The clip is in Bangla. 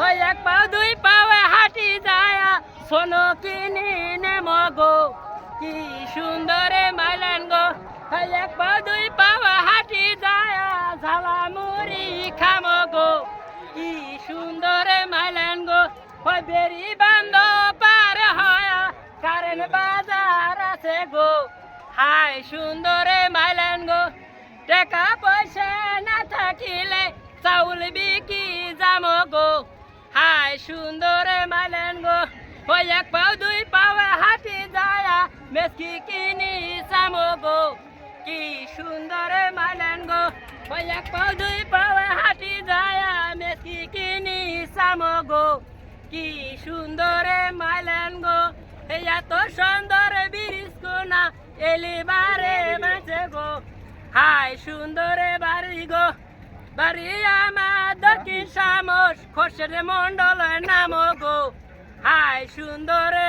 গো এক পা, দুই পাও হাঁটি যায়। সোনো কিনি নেমো গো কি সুন্দরে মাইলেন গো। হই এক পা, দুই পাও হাঁটি যায়, ঝালা মুড়ি খামো গো। কি সুন্দরে মাইলেন গো হই বেরি বান্ধ পার হয়। কারেন বাজার আছে গো হাই সুন্দরে মাইলেন গো। টাকা পয়সা হাই সুন্দরে মাইলেন গো। ওই এক পাও, দুই পাও হাঁটি যায় মেসকি কিনি চাম গো কি সুন্দরে মাইলেন গো। ওই এক পাও, দুই পাও হাঁটি যায় মেসকি কিনি চাম গো কি সুন্দরে মাইলেন গো। এত সুন্দর বিরিস না এলিবারে বেঁচে গো। হাই সুন্দরে বাড়ি গো, বাড়ি আমার দক্ষিণ সামস? খোসের মন্ডলের নাম গো। হায় সুন্দরে